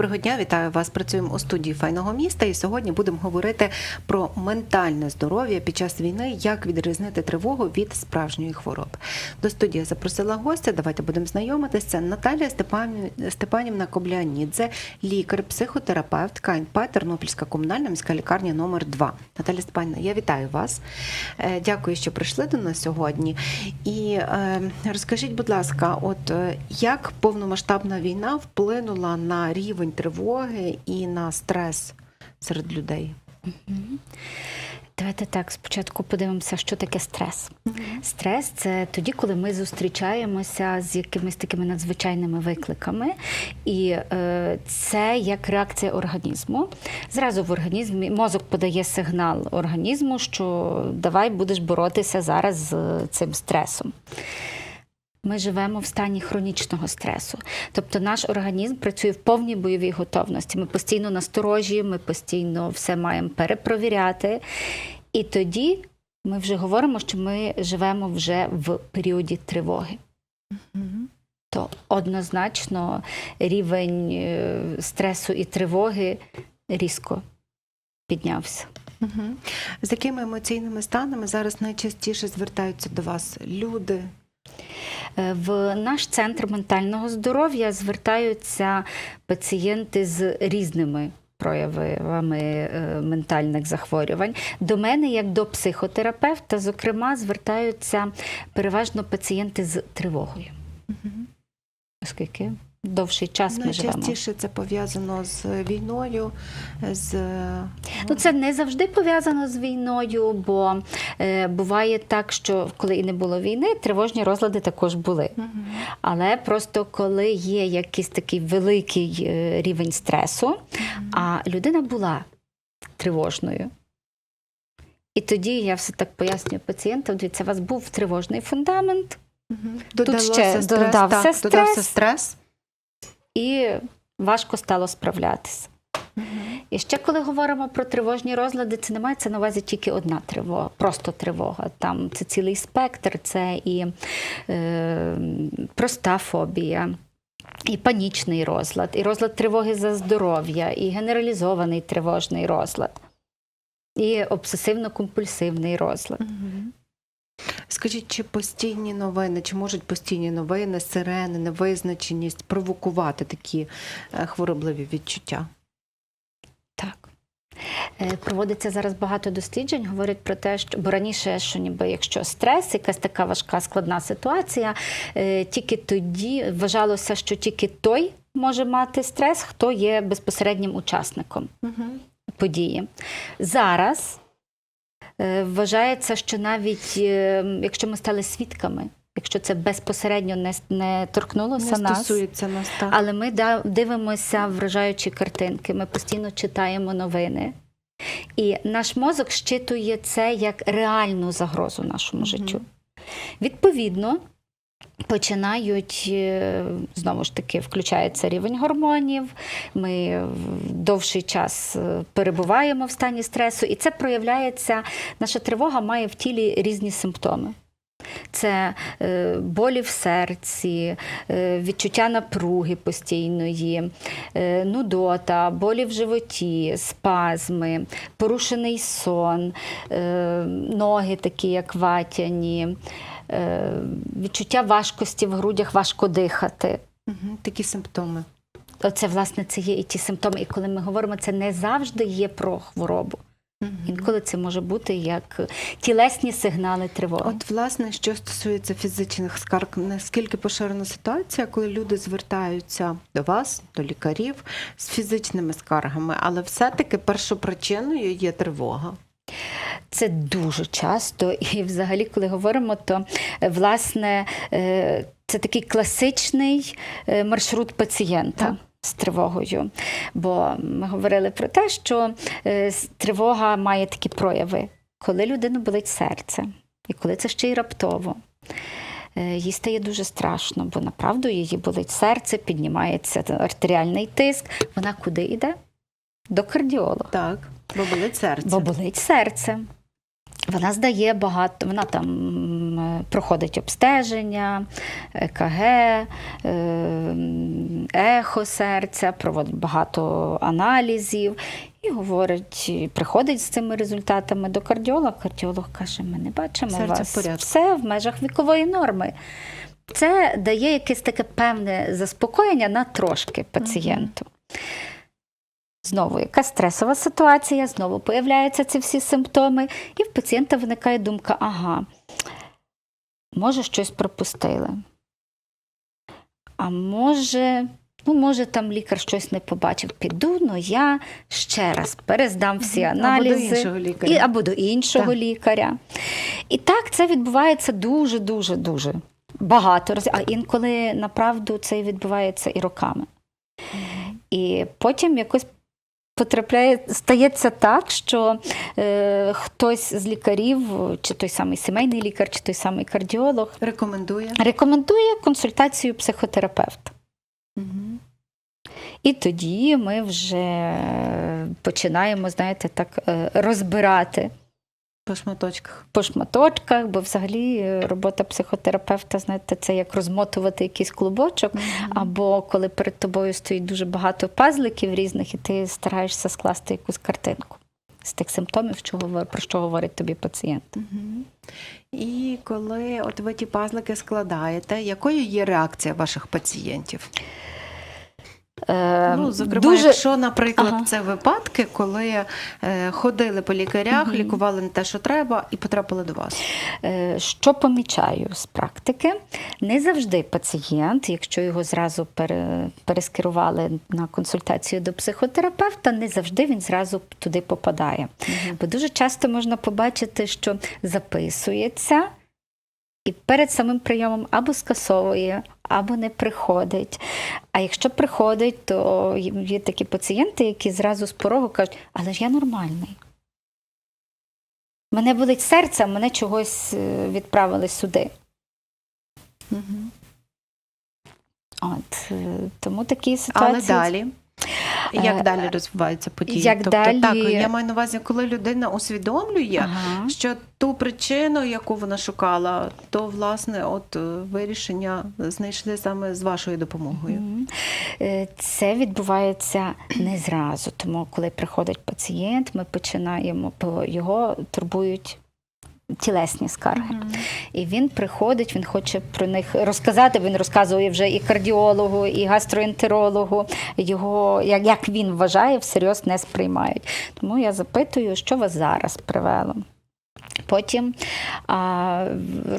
Доброго дня, вітаю вас. Працюємо у студії файного міста. І сьогодні будемо говорити про ментальне здоров'я під час війни, як відрізнити тривогу від справжньої хвороби. До студії запросила гостя. Давайте будемо знайомитися. Наталія Степанівна Коблянідзе, лікар, психотерапевт, КНП Тернопільська комунальна міська лікарня номер 2 Наталія Степанівна, я вітаю вас. Е, Дякую, що прийшли до нас сьогодні. І е, розкажіть, будь ласка, от е, як повномасштабна війна вплинула на рівень тривоги і на стрес серед людей? Давайте так, спочатку подивимося, що таке стрес. Стрес це тоді, коли ми зустрічаємося з якимись такими надзвичайними викликами, і е, це як реакція організму. Зразу в організмі мозок подає сигнал організму, що давай будеш боротися зараз з цим стресом. Ми живемо в стані хронічного стресу. Тобто наш організм працює в повній бойовій готовності. Ми постійно насторожі, ми постійно все маємо перепровіряти. І тоді ми вже говоримо, що ми живемо вже в періоді тривоги. То однозначно рівень е, стресу і тривоги різко піднявся. Мгм. З якими емоційними станами зараз найчастіше звертаються до вас люди? Е, В наш центр ментального здоров'я звертаються пацієнти з різними проявами е, ментальних захворювань. До мене, як до психотерапевта, зокрема, звертаються переважно пацієнти з тривогою, оскільки довший час ми живемо. Найчастіше це пов'язано з війною, з Ну, це не завжди пов'язано з війною, бо е, буває так, що коли і не було війни, тривожні розлади також були. Мгм. Але просто коли є якийсь такий великий е, рівень стресу, а людина була тривожною. І тоді я все так пояснюю пацієнтам, дивіться, у вас був тривожний фундамент, Мгм. Тут ще стрес, додався так, стрес. додався стрес. І важко стало справлятися. І ще коли говоримо про тривожні розлади, це не мається на увазі тільки одна тривога, просто тривога. Там це цілий спектр, це і е, проста фобія. І панічний розлад, і розлад тривоги за здоров'я, і генералізований тривожний розлад, і обсесивно-компульсивний розлад. Мгм. Скажіть, чи постійні новини, чи можуть постійні новини, сирени, невизначеність провокувати такі е, хворобливі відчуття? Так. Е, Проводиться зараз багато досліджень, говорять про те, що бо раніше, що ніби якщо стрес, якась така важка складна ситуація, е, тільки тоді вважалося, що тільки той може мати стрес, хто є безпосереднім учасником Угу. події. Зараз вважається, що навіть е, якщо ми стали свідками, якщо це безпосередньо не, не торкнулося Не нас. нас так. Але ми дивимося вражаючі картинки, ми постійно читаємо новини. І наш мозок щитує це як реальну загрозу нашому життю. Відповідно, починають е, знову ж таки включається рівень гормонів. Ми довший час е, перебуваємо в стані стресу, і це проявляється. Наша тривога має в тілі різні симптоми. Це е, болі в серці, відчуття напруги постійної, нудота, болі в животі, спазми, порушений сон, ноги такі, як ватяні, відчуття важкості в грудях, важко дихати. Угу. Такі симптоми. Оце, власне, це є і ті симптоми. І коли ми говоримо, це не завжди є про хворобу. Мгм. Інколи це може бути як тілесні сигнали тривоги. От, власне, що стосується фізичних скарг, наскільки поширена ситуація, коли люди звертаються до вас, до лікарів з фізичними скаргами, але все-таки першопричиною є тривога. Це дуже часто, і взагалі, коли говоримо, то власне е, це такий класичний е, маршрут пацієнта. Так. З тривогою, бо ми говорили про те, що е, тривога має такі прояви, коли людину болить серце, і коли це ще й раптово. Їй стає дуже страшно, бо направду її болить серце, піднімається артеріальний тиск. Вона куди йде? До кардіолога. Так, бо болить серце. Бо болить серце. Вона здає багато, вона там проходить обстеження, ЕКГ, е, ехо серця, проводить багато аналізів і говорить, приходить з цими результатами до кардіолога. Кардіолог каже: ми не бачимо Серце вас порядку». все в межах вікової норми. Це дає якесь таке певне заспокоєння на трошки пацієнту. Знову якась стресова ситуація, знову появляються ці всі симптоми, і в пацієнта виникає думка: ага, може, щось пропустили. А може, ну, може, там лікар щось не побачив. Піду, ну я ще раз перездам всі Або до аналізи. іншого лікаря. І, або до іншого Так. лікаря. І так це відбувається дуже-дуже дуже багато разів. А інколи направду це відбувається і роками. І потім якось потрапляє, стається так, що е, хтось з лікарів, чи той самий сімейний лікар, чи той самий кардіолог, Рекомендує. рекомендує консультацію психотерапевта. І тоді ми вже починаємо, знаєте, так е, розбирати По шматочках. по шматочках, бо взагалі е, робота психотерапевта, знаєте, це як розмотувати якийсь клубочок, або коли перед тобою стоїть дуже багато пазликів різних, і ти стараєшся скласти якусь картинку з тих симптомів, що про що говорить тобі пацієнт. Мгм. І коли от ви ті пазлики складаєте, якою є реакція ваших пацієнтів? Е, Ну, зокрема, дуже... якщо, наприклад, Ага. це випадки, коли е, ходили по лікарях, Мгм. лікували не те, що треба, і потрапили до вас. Е, Що помічаю з практики, не завжди пацієнт, якщо його зразу пере, перескерували на консультацію до психотерапевта, не завжди він зразу туди попадає. Бо дуже часто можна побачити, що записується і перед самим прийомом або скасовує, або не приходить. А якщо приходить, то є такі пацієнти, які зразу з порогу кажуть, але ж я нормальний. Мене болить серце, а мене чогось е, відправили сюди. Мгм. От, е, тому такі ситуації. Але далі. Як Е, далі розвиваються події? як тобто, далі- так, я маю на увазі, коли людина усвідомлює, Ага. що ту причину, яку вона шукала, то власне от е, вирішення знайшли саме з вашою допомогою. Е, Це відбувається не зразу. Тому, коли приходить пацієнт, ми починаємо, бо його турбують тілесні скарги. І він приходить, він хоче про них розказати. Він розказує вже і кардіологу, і гастроентерологу. Його, як, як він вважає, всерйоз не сприймають. Тому я запитую, що вас зараз привело. Потім а,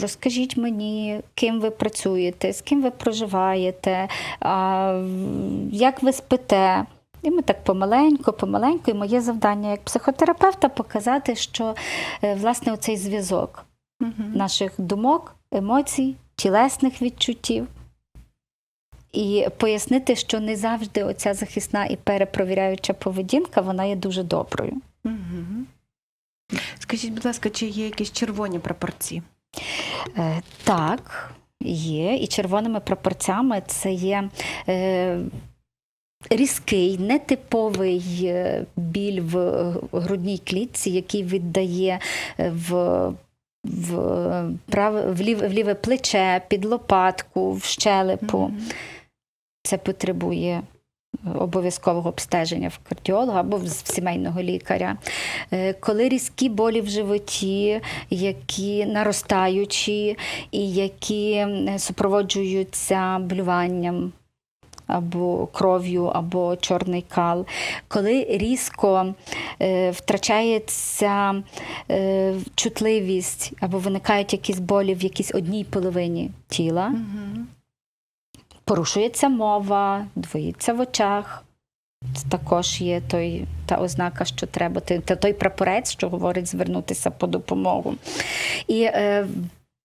розкажіть мені, ким ви працюєте, з ким ви проживаєте, а, як ви спите. І ми так помаленьку, помаленьку, і моє завдання як психотерапевта показати, що е, власне оцей зв'язок Мгм. наших думок, емоцій, тілесних відчуттів. І пояснити, що не завжди оця захисна і перепровіряюча поведінка, вона є дуже доброю. Мгм. Скажіть, будь ласка, чи є якісь червоні прапорці? Е, так, є. І червоними прапорцями це є. Е, Різкий, нетиповий е, біль в е, грудній клітці, який віддає е, в, в, праве, в, ліве, в ліве плече, під лопатку, в щелепу. Мгм. Це потребує обов'язкового обстеження в кардіолога або в сімейного лікаря. Коли різкі болі в животі, які наростаючі і які супроводжуються блюванням. Або кров'ю, або чорний кал, коли різко е, втрачається е, чутливість, або виникають якісь болі в якійсь одній половині тіла, Мгм. порушується мова, двоїться в очах. Це також є той, та ознака, що треба, та той прапорець, що говорить звернутися по допомогу. І е,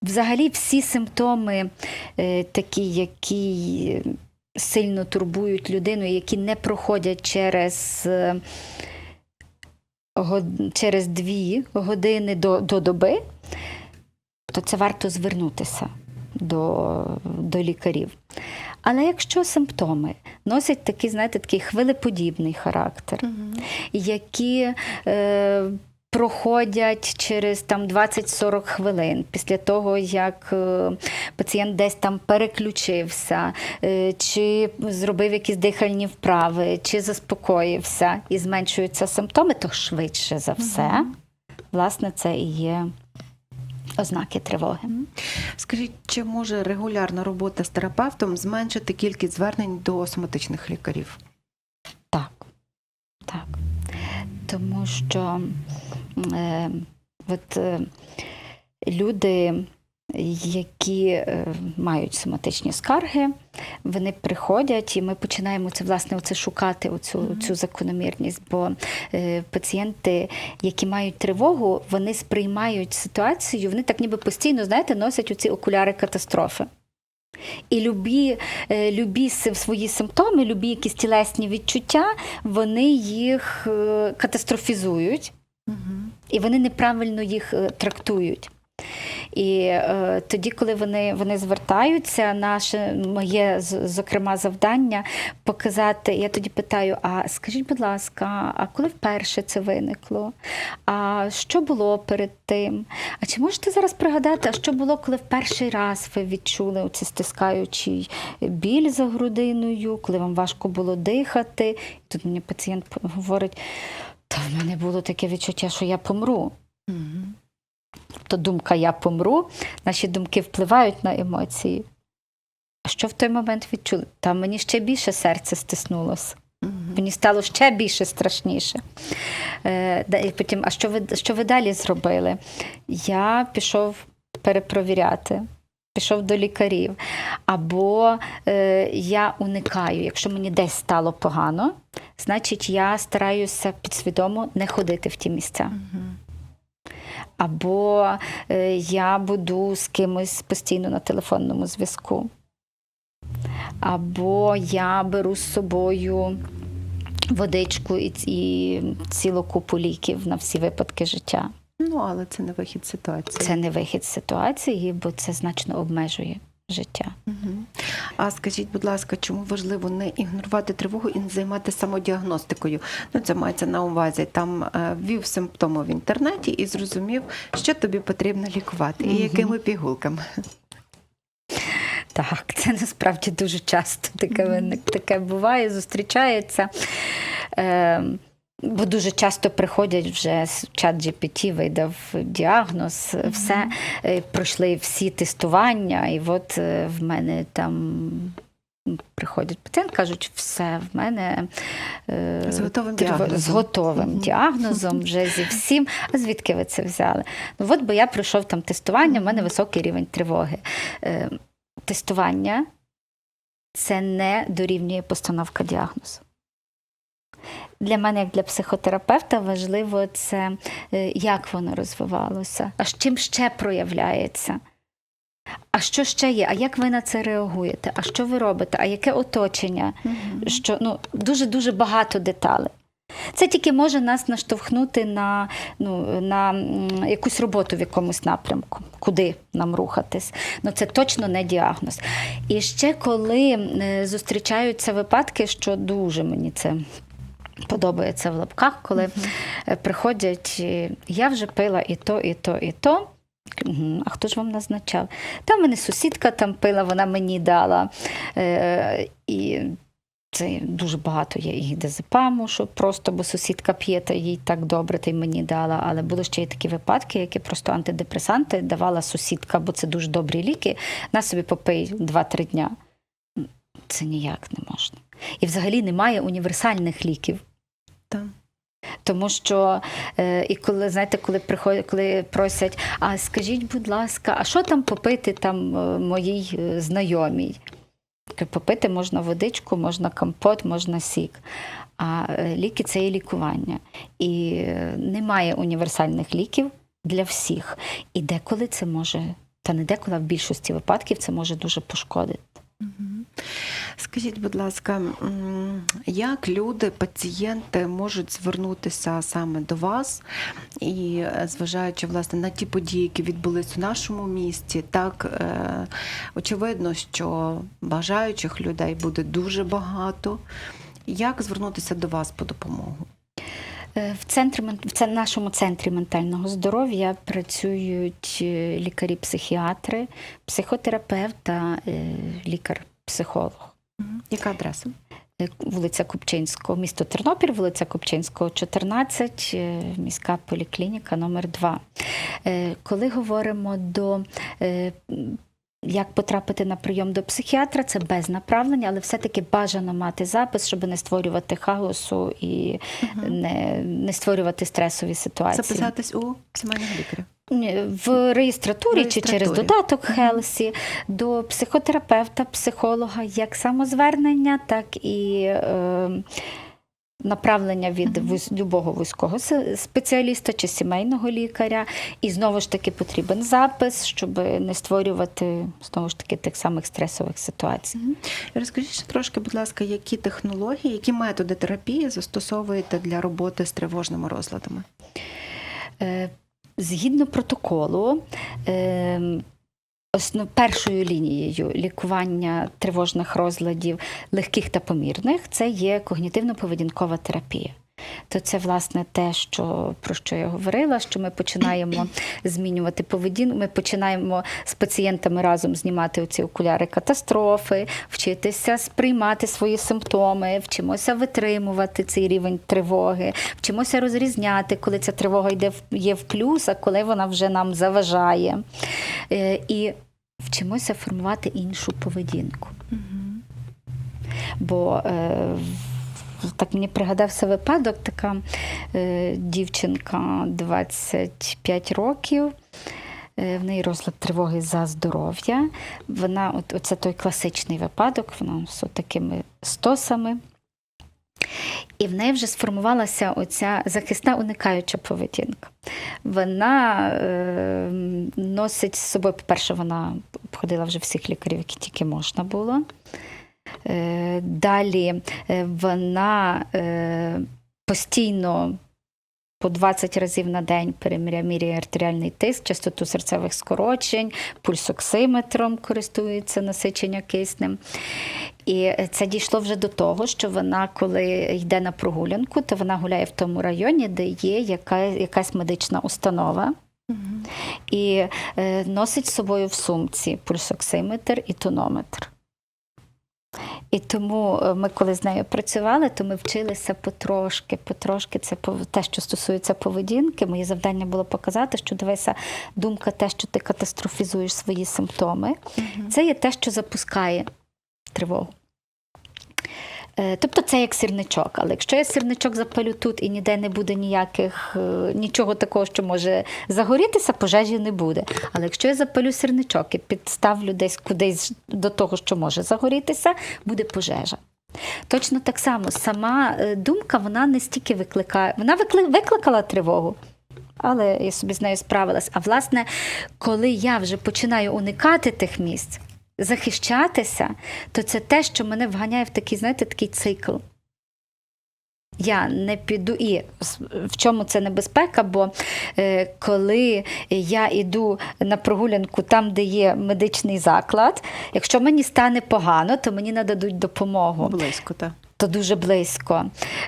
взагалі всі симптоми, е, такі, які сильно турбують людину, які не проходять через. е, Через дві години до, до доби, то це варто звернутися до, до лікарів. Але якщо симптоми носять такий, знаєте, такий хвилеподібний характер, Мгм. які е, проходять через там 20-40 хвилин після того, як е, пацієнт десь там переключився, е, чи зробив якісь дихальні вправи, чи заспокоївся і зменшуються симптоми, то швидше за все, власне, це і є ознаки тривоги. Скажіть, чи може регулярна робота з терапевтом зменшити кількість звернень до соматичних лікарів? Так. Так. Тому що е, от, е, люди, які е, мають соматичні скарги, вони приходять, і ми починаємо це власне оце шукати оцю, цю закономірність. Бо е, пацієнти, які мають тривогу, вони сприймають ситуацію, вони так ніби постійно, знаєте, носять оці окуляри катастрофи. І любі, е, любі свої симптоми, любі якісь тілесні відчуття, вони їх е, катастрофізують, і вони неправильно їх е, трактують. І е, тоді, коли вони, вони звертаються, наше моє зокрема завдання показати. Я тоді питаю: а скажіть, будь ласка, а коли вперше це виникло? А що було перед тим? А чи можете зараз пригадати, а що було, коли в перший раз ви відчули оцей стискаючий біль за грудиною, коли вам важко було дихати? І тут мені пацієнт говорить: та в мене було таке відчуття, що я помру. Тобто думка я помру, наші думки впливають на емоції. А що в той момент відчули? Та мені ще більше серце стиснулося. Мені стало ще більше страшніше. Е, і потім, а що ви, що ви далі зробили? Я пішов перепровіряти, пішов до лікарів. Або е, я уникаю, якщо мені десь стало погано, значить я стараюся підсвідомо не ходити в ті місця. Або е, я буду з кимось постійно на телефонному зв'язку. Або я беру з собою водичку і, і цілу купу ліків на всі випадки життя. Ну, але це не вихід ситуації. Це не вихід ситуації, бо це значно обмежує життя. Мгм. А скажіть, будь ласка, чому важливо не ігнорувати тривогу і не займатися самодіагностикою? Ну, це мається на увазі. Там е, ввів симптоми в інтернеті і зрозумів, що тобі потрібно лікувати і якими пігулками. Так, це насправді дуже часто таке, таке буває, зустрічається. Е, бо дуже часто приходять вже з чат GPT, видав діагноз, все, е, пройшли всі тестування, і от е, в мене там. Приходять пацієнт, кажуть, все в мене е, З готовим діагнозом. з готовим діагнозом, вже зі всім. А звідки ви це взяли? Ну от бо я пройшов там тестування, в мене високий рівень тривоги. Тестування це не дорівнює постановка діагнозу. Для мене, як для психотерапевта, важливо це, е, як воно розвивалося, а з чим ще проявляється. А що ще є? А як ви на це реагуєте? А що ви робите? А яке оточення? Що ну дуже дуже багато деталей. Це тільки може нас наштовхнути на, ну, на якусь роботу в якомусь напрямку, куди нам рухатись. Ну це точно не діагноз. І ще коли е, зустрічаються випадки, що дуже мені це подобається в лапках, коли е, приходять, е, я вже пила і то, і то, і то. А хто ж вам назначав? Там мене сусідка там пила, вона мені дала. Е, і це дуже багато є і дезепаму, що просто, бо сусідка п'є, та їй так добре, та й мені дала. Але були ще й такі випадки, які просто антидепресанти давала сусідка, бо це дуже добрі ліки. На собі попий 2-3 дня. Це ніяк не можна. І взагалі немає універсальних ліків. Там. Тому що е, і коли знаєте, коли приходять, коли просять, а скажіть, будь ласка, а що там попити там е, моїй е, знайомій? Попити можна водичку, можна компот, можна сік. А е, ліки це є лікування. І немає універсальних ліків для всіх. І деколи це може, та не деколи, а в більшості випадків це може дуже пошкодити. Скажіть, будь ласка, як люди, пацієнти можуть звернутися саме до вас, і е, зважаючи власне на ті події, які відбулись у нашому місті, так е, очевидно, що бажаючих людей буде дуже багато. Як звернутися до вас по допомогу? Е, В центрі в нашому центрі ментального здоров'я працюють лікарі-психіатри, психотерапевт та лікар-психолог. Яка адреса? Е, Вулиця Купчинського, місто Тернопіль, вулиця Купчинського, 14, е, міська поліклініка номер 2 Коли говоримо до е, як потрапити на прийом до психіатра, це без направлення, але все-таки бажано мати запис, щоб не створювати хаосу і не, не створювати стресові ситуації. Записатись у сімейного лікаря. В реєстратурі, чи через додаток Хелсі до психотерапевта, психолога, як самозвернення, так і е, направлення від вуз- любого вузького спеціаліста чи сімейного лікаря. І знову ж таки потрібен запис, щоб не створювати знову ж таки тих самих стресових ситуацій. Розкажіть ще трошки, будь ласка, які технології, які методи терапії застосовуєте для роботи з тривожними розладами? Згідно протоколу, е, основ, першою лінією лікування тривожних розладів легких та помірних це є когнітивно-поведінкова терапія. То це власне те, що про що я говорила, що ми починаємо змінювати поведінку. Ми починаємо з пацієнтами разом знімати оці окуляри катастрофи, вчитися сприймати свої симптоми, вчимося витримувати цей рівень тривоги, вчимося розрізняти, коли ця тривога йде в- є в плюс, а коли вона вже нам заважає. Е, І вчимося формувати іншу поведінку. Бо е, так мені пригадався випадок, така е, дівчинка 25 років. е, В неї розлад тривоги за здоров'я. Вона, от, оце той класичний випадок, вона з такими стосами. І в неї вже сформувалася оця захисна уникаюча поведінка. Вона е, носить з собою, по-перше, вона обходила вже всіх лікарів, які тільки можна було. Е, Далі е, вона е, постійно по 20 разів на день переміряє артеріальний тиск, частоту серцевих скорочень, пульсоксиметром користується насичення киснем. І це дійшло вже до того, що вона, коли йде на прогулянку, то вона гуляє в тому районі, де є яка, якась медична установа. І е, носить з собою в сумці пульсоксиметр і тонометр. І тому е, ми, коли з нею працювали, то ми вчилися потрошки, потрошки. Це те, що стосується поведінки. Моє завдання було показати, що дивися, думка, те, що ти катастрофізуєш свої симптоми, це є те, що запускає тривогу. Е, Тобто це як сірничок. Але якщо я сірничок запалю тут і ніде не буде ніяких, е, нічого такого, що може загорітися, пожежі не буде. Але якщо я запалю сірничок і підставлю десь кудись до того, що може загорітися, буде пожежа. Точно так само сама е, думка вона не стільки викликає, вона викликала тривогу. Але я собі з нею справилась. А власне, коли я вже починаю уникати тих місць, захищатися, то це те, що мене вганяє в такий, знаєте, такий цикл. Я не піду і в чому це небезпека? Бо е, коли я йду на прогулянку там, де є медичний заклад, якщо мені стане погано, то мені нададуть допомогу Близько, так. то дуже близько.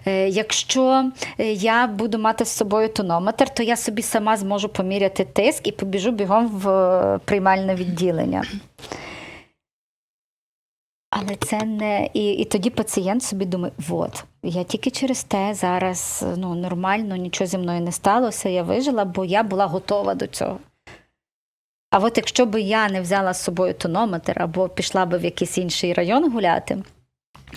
Е, Якщо е, я буду мати з собою тонометр, то я собі сама зможу поміряти тиск і побіжу бігом в е, приймальне відділення. Але це не і, і тоді пацієнт собі думає: от, я тільки через те зараз ну, нормально, нічого зі мною не сталося, я вижила, бо я була готова до цього. А от якщо б я не взяла з собою тонометр або пішла би в якийсь інший район гуляти,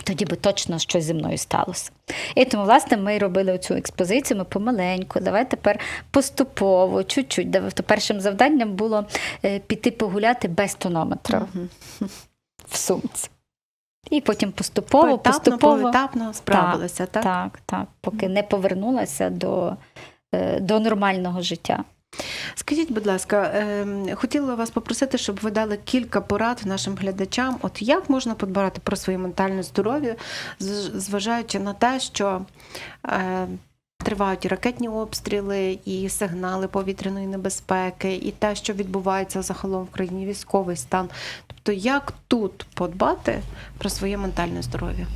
тоді би точно щось зі мною сталося. І тому, власне, ми робили цю експозицію, ми помаленьку, давай тепер поступово, чуть-чуть. Дав- То першим завданням було е, піти погуляти без тонометра в сумці. І потім поступово, Поетапно, поступово. поетапно справилася, так? Так, так, поки не повернулася до, е, до нормального життя. Скажіть, будь ласка, ем, хотіла вас попросити, щоб ви дали кілька порад нашим глядачам. От як можна подбирати про своє ментальне здоров'я, зважаючи на те, що е, тривають ракетні обстріли, і сигнали повітряної небезпеки, і те, що відбувається загалом в країні військовий стан. Тобто, як тут подбати про своє ментальне здоров'я?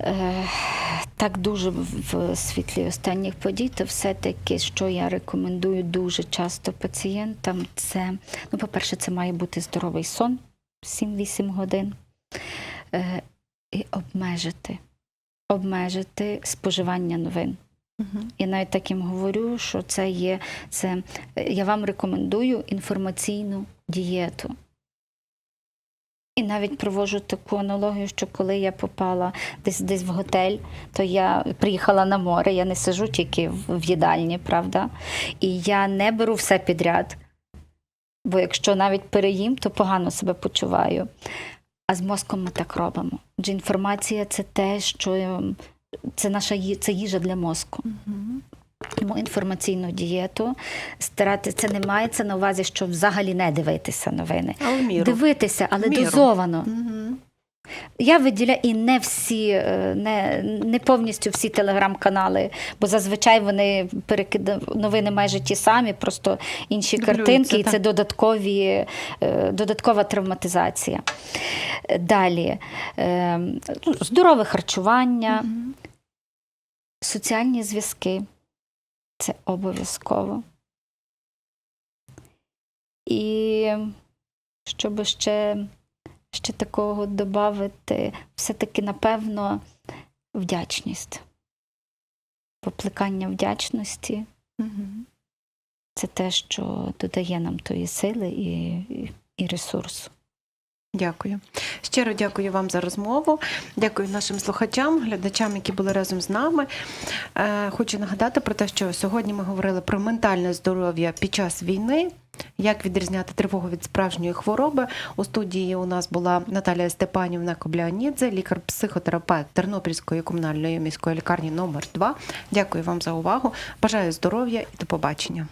Е, так дуже в світлі останніх подій, то все-таки, що я рекомендую дуже часто пацієнтам, це, ну, по-перше, це має бути здоровий сон 7-8 годин. Е, і обмежити, обмежити споживання новин. Мгм. Я навіть так їм говорю, що це є це. Я вам рекомендую інформаційну дієту. І навіть проводжу таку аналогію, що коли я попала десь десь в готель, то я приїхала на море, я не сижу тільки в, в їдальні, правда? І я не беру все підряд. Бо якщо навіть переїм, то погано себе почуваю. А з мозком ми так робимо. Адже інформація це те, що ем, це наша це їжа для мозку. Тому інформаційну дієту старати це не мається на увазі, що взагалі не дивитися новини. Але міру. Дивитися, але міру. дозовано. Мгм. Я виділяю і не всі, е, не, не повністю всі телеграм-канали, бо зазвичай вони перекидають новини майже ті самі, просто інші картинки, і так. це додаткові, е, додаткова травматизація. Далі е, ну, здорове харчування, Мгм. соціальні зв'язки це обов'язково. І щоб ще, ще такого додати, все-таки, напевно, вдячність. Попликання вдячності Мгм. це те, що додає нам тої сили і, і, і ресурсу. Дякую. Щиро дякую вам за розмову. Дякую нашим слухачам, глядачам, які були разом з нами. Е, Хочу нагадати про те, що сьогодні ми говорили про ментальне здоров'я під час війни. Як відрізняти тривогу від справжньої хвороби у студії? У нас була Наталія Степанівна Коблянідзе, лікар-психотерапевт Тернопільської комунальної міської лікарні номер 2 Дякую вам за увагу. Бажаю здоров'я і до побачення.